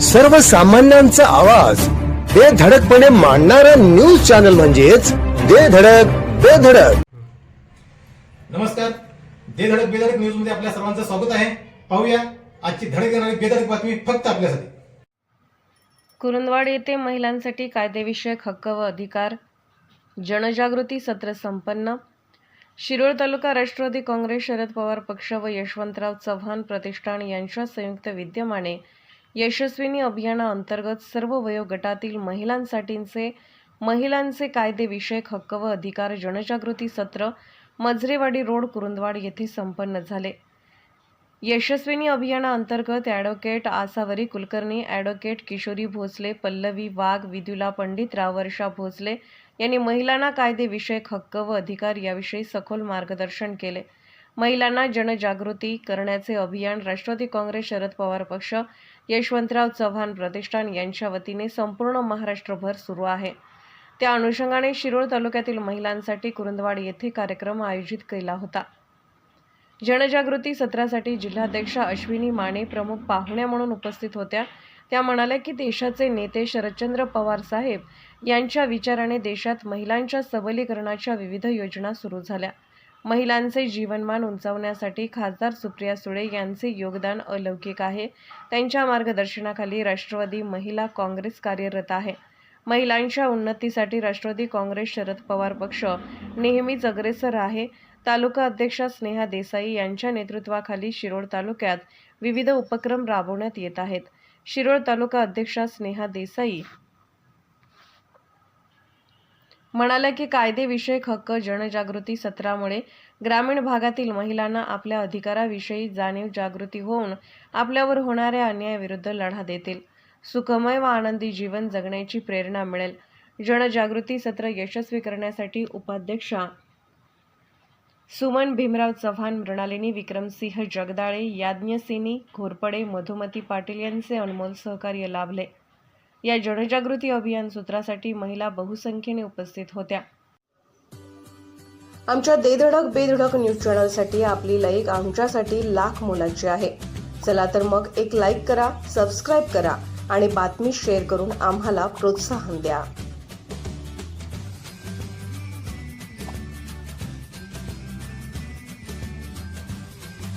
सर्वसामान्यांचा आवाज. बेधडकपणे मांडणारा न्यूज चॅनल म्हणजेच बेधडक बेधडक नमस्कार. दे धडक बेधडक न्यूजमध्ये आपल्या सर्वांचं स्वागत आहे. पाहूया आजची धडक येणारी बेधडक बातमी फक्त आपल्यासाठी. कुरुंदवाड येथे महिलांसाठी कायदेविषयक हक्क व अधिकार जनजागृती सत्र संपन्न. शिरोळ तालुका राष्ट्रवादी काँग्रेस शरद पवार पक्ष व यशवंतराव चव्हाण प्रतिष्ठान यांच्या संयुक्त विद्यमाने यशस्विनी अभियानाअंतर्गत सर्व वयोगटातील महिलांसाठीचे महिलांचे कायदेविषयक हक्क व अधिकार जनजागृती सत्र मजरेवाडी रोड कुरुंदवाड येथे संपन्न झाले. यशस्विनी अभियानाअंतर्गत ॲडव्होकेट आसावरी कुलकर्णी ॲडव्होकेट किशोरी भोसले पल्लवी वाघ विदुला पंडितराव वर्षा भोसले यांनी महिलांना कायदेविषयक हक्क व अधिकार याविषयी सखोल मार्गदर्शन केले. महिलांना जनजागृती करण्याचे अभियान राष्ट्रवादी काँग्रेस शरद पवार पक्ष यशवंतराव चव्हाण प्रतिष्ठान यांच्या वतीने संपूर्ण महाराष्ट्रभर सुरू आहे. त्या अनुषंगाने शिरोळ तालुक्यातील महिलांसाठी कुरुंदवाड येथे कार्यक्रम आयोजित केला होता. जनजागृती सत्रासाठी जिल्हाध्यक्ष अश्विनी माने प्रमुख पाहुण्या म्हणून उपस्थित होत्या. त्या म्हणाल्या की देशाचे नेते शरदचंद्र पवार साहेब यांच्या विचाराने देशात महिलांच्या सबलीकरणाच्या विविध योजना सुरू झाल्या. महिलांचे जीवनमान उंचावण्यासाठी खासदार सुप्रिया सुळे यांचे योगदान अलौकिक आहे. त्यांच्या मार्गदर्शनाखाली राष्ट्रवादी महिला काँग्रेस कार्यरत आहे. महिलांच्या उन्नतीसाठी राष्ट्रवादी काँग्रेस शरद पवार पक्ष नेहमीच अग्रेसर आहे. तालुका अध्यक्षा स्नेहा देसाई यांच्या नेतृत्वाखाली शिरोळ तालुक्यात विविध उपक्रम राबवण्यात येत आहेत. शिरोळ तालुका अध्यक्षा स्नेहा देसाई म्हणाल्या की कायदेविषयक हक्क जनजागृती सत्रामुळे ग्रामीण भागातील महिलांना आपल्या अधिकाराविषयी जाणीव जागृती होऊन आपल्यावर होणाऱ्या अन्यायाविरुद्ध लढा देतील. सुखमय व आनंदी जीवन जगण्याची प्रेरणा मिळेल. जनजागृती सत्र यशस्वी करण्यासाठी उपाध्यक्षा सुमन भीमराव चव्हाण मृणालिनी विक्रमसिंह जगदाळे याज्ञसिनी घोरपडे मधुमती पाटील यांचे अनमोल सहकार्य लाभले. या जनजागृती अभियान सूत्रासाठी महिला बहुसंख्येने उपस्थित होत्या. आमच्या देधडक बेधडक न्यूज चॅनलसाठी आपली लाईक आमच्यासाठी लाख मोलाची आहे. चला तर मग एक लाईक करा सबस्क्राईब करा आणि बातमी शेअर करून आम्हाला प्रोत्साहन द्या.